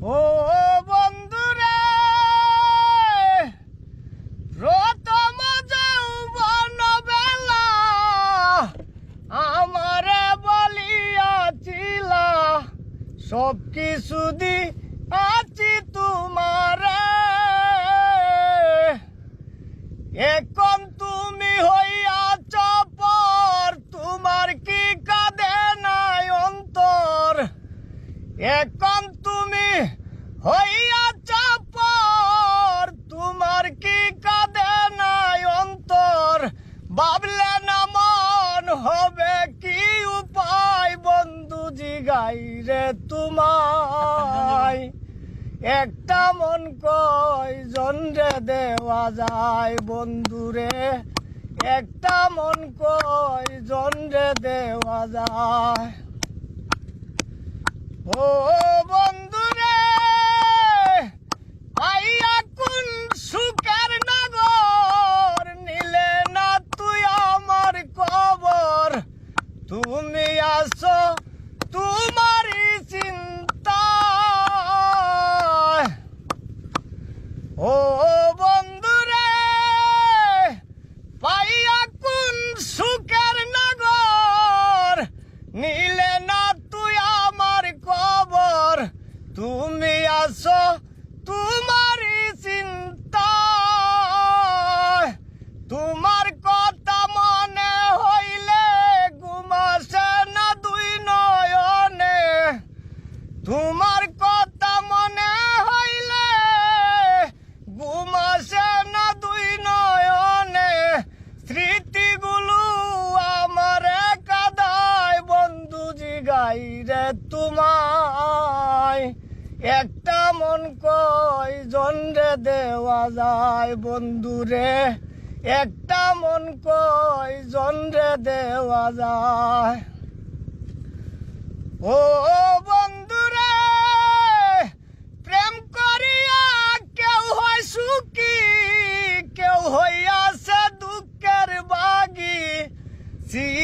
ও বন্ধুরে প্রথম যৌবন বেলা, আমারে বলিয়াছিল সব কিছু দি আছি তোমারে। এখন তুমি হইয়াছ পর, তোমার কি কাঁদে নাই অন্তর? এখন ভাবলে না মন হবে কি উপায় বন্ধু জিগাই রে তোমায়? একটা মন কয় জন্ডে দেওয়া যায় বন্ধুরে একটা মন কয় জন্ডে দেওয়া যায়? ও বন্ধুরে তুমি তোমার কথা মনে হইলে ঘুমাসে না দুই নয়নে? স্মৃতিগুলো আমার কাদায়, বন্ধু জিগাই রে তোমায়। একটা মন কয় জন্ডে দেওয়া যায় বন্ধুরে একটা মন কয় জন্ডে দেওয়া যায়। ও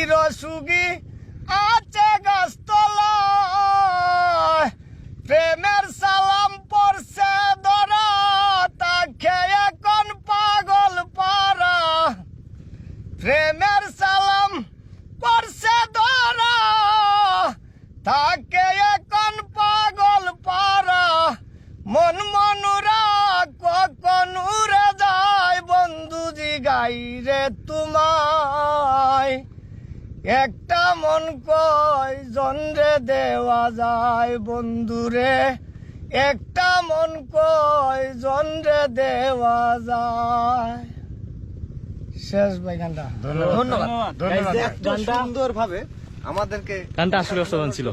চির সুগী আছে গাছতলায়। প্রেমের সালাম পড়ছে ধরা, তাকে এখন পাগল পারা। প্রেমের সালাম পড়ছে ধরা, তাকে এখন পাগল পারা। মন মনুরা কখন উড়ে যায় বন্ধু জিগাই রে তোমায়। একটা মন কয় জন্ডে দেওয়া যায় বন্ধুরে। একটা মন কয় জন্ডে দেওয়া যায়। শেষ ভাই গানটা। ধন্যবাদ। ধন্যবাদ। সুন্দর ভাবে আমাদেরকে গানটা আসলে অসাধারণ ছিল।